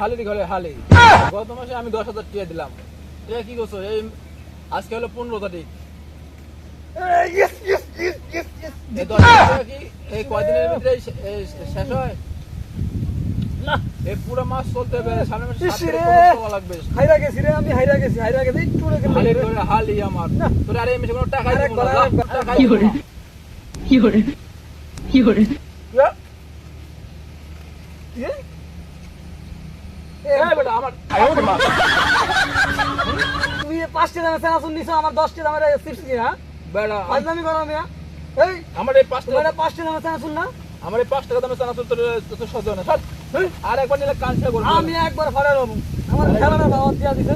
হালি ঘরে হালি। গত মাসে আমি দশ হাজার টাকা দিলাম। এটা কি করছ? এই আজকে হলো পনেরো তারিখ। এই দশ হাজার টাকা কি এই কয়দিনের ভিতরে শেষ হয়? এই পুরো মাস চলতে হবে। সামনে মাসে সাত ইস রে। তারিখ পর্যন্ত চলা লাগবে। হাইরা গেছি রে আমি হাইরা গেছি হাইরা হালি আমার। তোর আরে কোনো বার, আরেক বার। টাকাই কি করে? তুমি পাঁচটি দামে নিছো আমার দশটি দামের চিপস কি হ্যাঁ? করো মিয়া এই আমার এই পাঁচটি দামে সেনাসুন না? আমার এই পাঁচ টাকা দামের চানাচুর তোর তোর সহ্য না। সর। আর একবার নিলে করব আমি একবার ফাড়ে নেব আমার খেলাটা দাওয়াত দিয়া দিছে।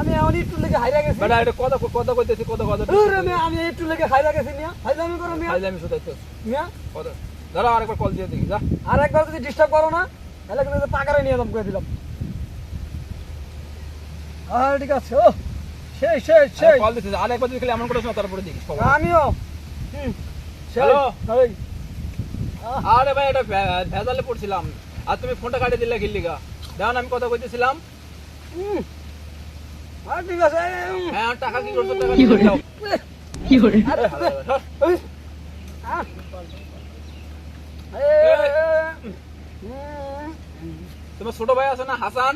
আমি এমন একটু লেগে হাইরা গেছি। বেটা এটা কথা কথা কইতেছি কথা কথা দূরে আমি একটু লেগে হাইরা গেছি মিয়া। ফাজলামি করো মিয়া। খাইলে আমি শুধাইতে মিয়া। কথা দাঁড়া আরেকবার কল দিয়ে দেখি যা। আর একবার যদি ডিস্টার্ব করো না তাহলে কিন্তু পাকারে নিয়ে দাম করে দিলাম। আর ঠিক আছে ও সেই সেই সেই। কল দিতে আর একবার যদি খালি এমন করিস না তারপরে দেখিস আমিও। হ্যালো? আরে ভাই এটা ভেজালে পড়ছিলাম। আর তুমি ফোনটা কাটিয়ে দিলে গিল্লিগা দেখুন আমি কথা কইতেছিলাম। ঠিক আছে হ্যাঁ টাকা কি করছ টাকা কি। তোমার ছোট ভাই আছে না হাসান।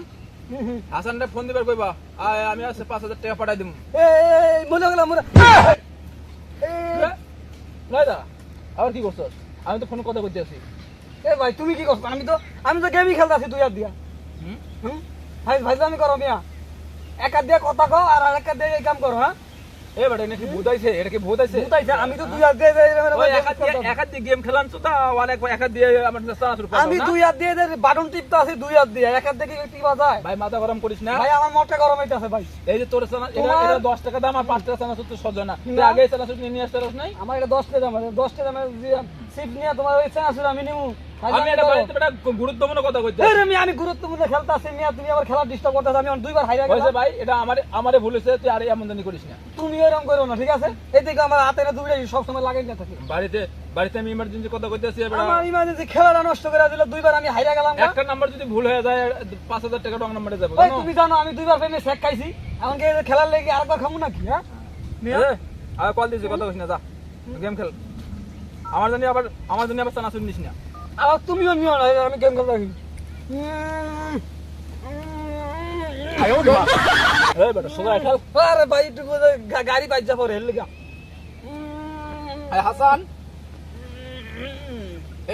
হাসানটা ফোন দিবার কইবা। আয়, আমি আছে পাঁচ হাজার টাকা পাঠাই দিম। এই, মনে গেল মনে এই, নাই দা আবার কি করছস? আমি তো ফোন কথা কইতে আছি। এ ভাই তুমি কি করছ? আমি তো আমি তো গেমই খেলতে আছি দুই হাত দিয়া। হুম? হুম? ভাই ভাই আমি করো মিয়া। এক হাত দিয়ে কথা কও আর আর এক হাত দিয়ে এই কাম করো হ্যাঁ? এ বেটা নাকি ভূত আইছে? এটা কি ভূত আইছে? বুঝাইছে আমি তো দুই হাত দিয়ে দিয়ে- দিয়ে- ওই এক হাত দিয়ে- এক হাত দিয়ে গেম খেলাম তো তা অনেক এক হাত দিয়ে আমার চানাচুর আমি দুই হাত দিয়ে দিয়ে বাটন টিপতে আছি দুই হাত দিয়ে এক হাত দিয়ে কি টিপা যায়। ভাই মাথা গরম করিস না। ভাই আমার মনটা গরম হইতাছে ভাই। এই যে তোর চানা এটা এটা দশ টাকা দাম আর টাকা তো না। তুই। আগে নিয়ে নিয়ে আসতে পারস নাই? আমার এটা দশটা দাম আছে দশটা দামে সিপ নিয়ে তোমার ওই চেনা আমি নিমু। আমি এটা বাড়িতে বেটা গুরুত্বপূর্ণ কথা কইতে আছি। আমি আমি গুরুত্বপূর্ণ খেলতে আছি মিয়া তুমি আবার খেলা ডিস্টার্ব করতেছ আমি দুইবার হাইরা হয়েছে গেলাম। ভাই এটা আমারে আমারে ভুল হয়েছে তুই আরে এমন জানি করিস না। তুমি এরকম করো না ঠিক আছে? এদিকে আমার হাতে না দুইটা সবসময় লাগাই না থাকে। বাড়িতে বাড়িতে আমি ইমার্জেন্সি কথা কইতে আমার ইমার্জেন্সি খেলাটা নষ্ট করে দিল দুইবার আমি হাইরা গেলাম একটা নাম্বার যদি ভুল হয়ে যায় পাঁচ হাজার টাকা রং নাম্বারে যাব তুমি জানো আমি দুইবার শেক খাইছি। এখন কি এই খেলার লেগে আরেকবার খামু নাকি হ্যাঁ? মিয়া? এ, আর কল দিয়েছি কথা কইস না যা গেম খেল। আমার জন্য আবার আমার জন্য আবার চানাচুর নিস না। আবার তুমিও নিও না আমি গেম খেলতে থাকি আরে ভাই একটু গাড়ি বাইক যা পরে হেল লেগা হাসান।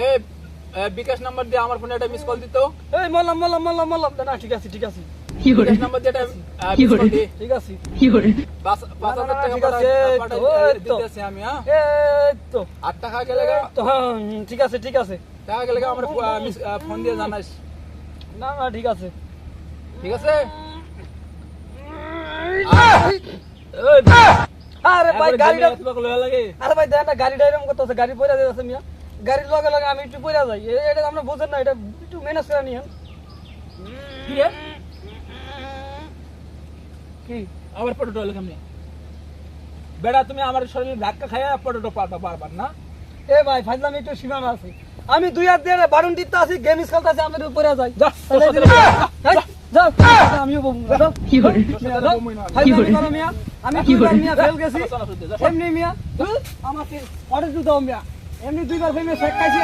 এ বিকাশ নাম্বার দিয়ে আমার ফোনে একটা মিস কল দিত। এই মল্লাম মল্লাম মল্লাম মল্লাম না ঠিক আছে ঠিক আছে। হ্যাঁ, ঠিক আছে। ঠিক আছে টাকা গেলে আমরা ফোন দিয়ে জানাস। না না ঠিক আছে। ঠিক আছে? আরে গাড়ির লগে। লগে আমি একটু পয়লা যাই। এটা আমরা বোঝেন না এটা একটু মেনেজ করে নিয়ে কি? আবার পটেটো হলো কেমনি? বেড়া তুমি আমার শরীরে ধাক্কা খাইয়া পটেটো পারবা বারবার না। এ ভাই ফাইজলামি একটু সীমানা আছে। আমি দুই হাত দিয়ে বাটন টিপতে আছি গেম খেলতে আছি আমি উপরে যাই। আমি। এমনি দিতে দুইবার ফেমে শেখ খাইছি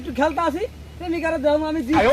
একটু খেলতে আসি প্রেমিকারে আমি জিতছি